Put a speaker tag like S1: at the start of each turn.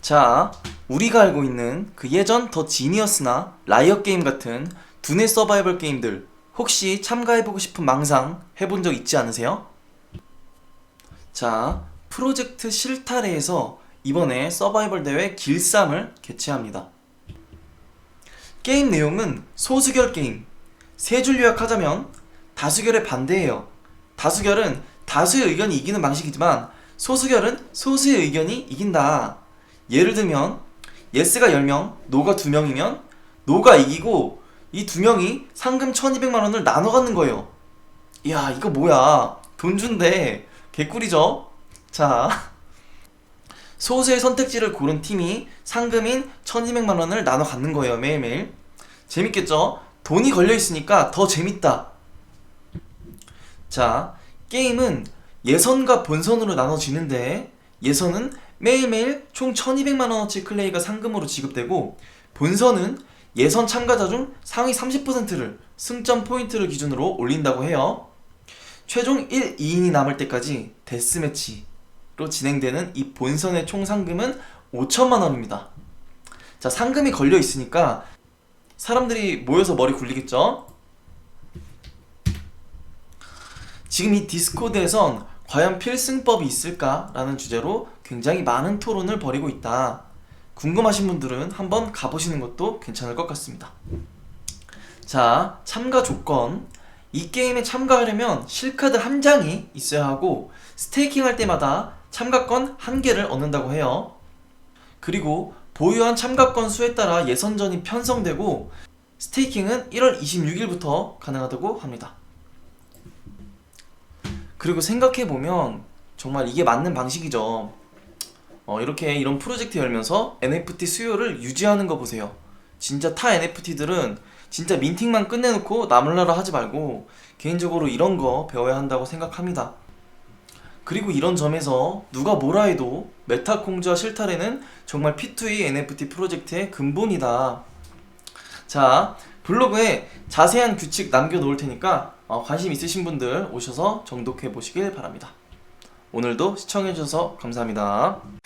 S1: 자, 우리가 알고 있는 그 예전 더 지니어스나 라이엇 게임 같은 두뇌 서바이벌 게임들 혹시 참가해보고 싶은 망상 해본 적 있지 않으세요? 자, 프로젝트 실타래에서 이번에 서바이벌 대회 길쌈을 개최합니다. 게임 내용은 소수결 게임. 세 줄 요약하자면 다수결에 반대해요. 다수결은 다수의 의견이 이기는 방식이지만 소수결은 소수의 의견이 이긴다. 예를 들면 예스가 10명, 노가 2명이면 노가 이기고 이두 명이 상금 1200만 원을 나눠 갖는 거예요. 이야, 이거 뭐야? 돈 준대. 개꿀이죠? 자. 소수의 선택지를 고른 팀이 상금인 1200만 원을 나눠 갖는 거예요, 매일매일. 재밌겠죠? 돈이 걸려 있으니까 더 재밌다. 자, 게임은 예선과 본선으로 나눠지는데 예선은 매일매일 총 1200만 원어치 클레이가 상금으로 지급되고 본선은 예선 참가자 중 상위 30%를 승점 포인트를 기준으로 올린다고 해요. 최종 1, 2인이 남을 때까지 데스매치로 진행되는 이 본선의 총 상금은 5천만 원입니다. 자, 상금이 걸려 있으니까 사람들이 모여서 머리 굴리겠죠? 지금 이 디스코드에선 과연 필승법이 있을까라는 주제로 굉장히 많은 토론을 벌이고 있다. 궁금하신 분들은 한번 가보시는 것도 괜찮을 것 같습니다. 자, 참가 조건. 이 게임에 참가하려면 실카드 한 장이 있어야 하고 스테이킹 할 때마다 참가권 한 개를 얻는다고 해요. 그리고 보유한 참가권 수에 따라 예선전이 편성되고 스테이킹은 1월 26일부터 가능하다고 합니다. 그리고 생각해보면 정말 이게 맞는 방식이죠. 어, 이렇게 이런 프로젝트 열면서 NFT 수요를 유지하는 거 보세요. 진짜 타 NFT들은 진짜 민팅만 끝내놓고 나물나라 하지 말고 개인적으로 이런 거 배워야 한다고 생각합니다. 그리고 이런 점에서 누가 뭐라 해도 메타콩즈와 실타래는 정말 P2E NFT 프로젝트의 근본이다. 자, 블로그에 자세한 규칙 남겨놓을 테니까 어, 관심 있으신 분들 오셔서 정독해 보시길 바랍니다. 오늘도 시청해주셔서 감사합니다.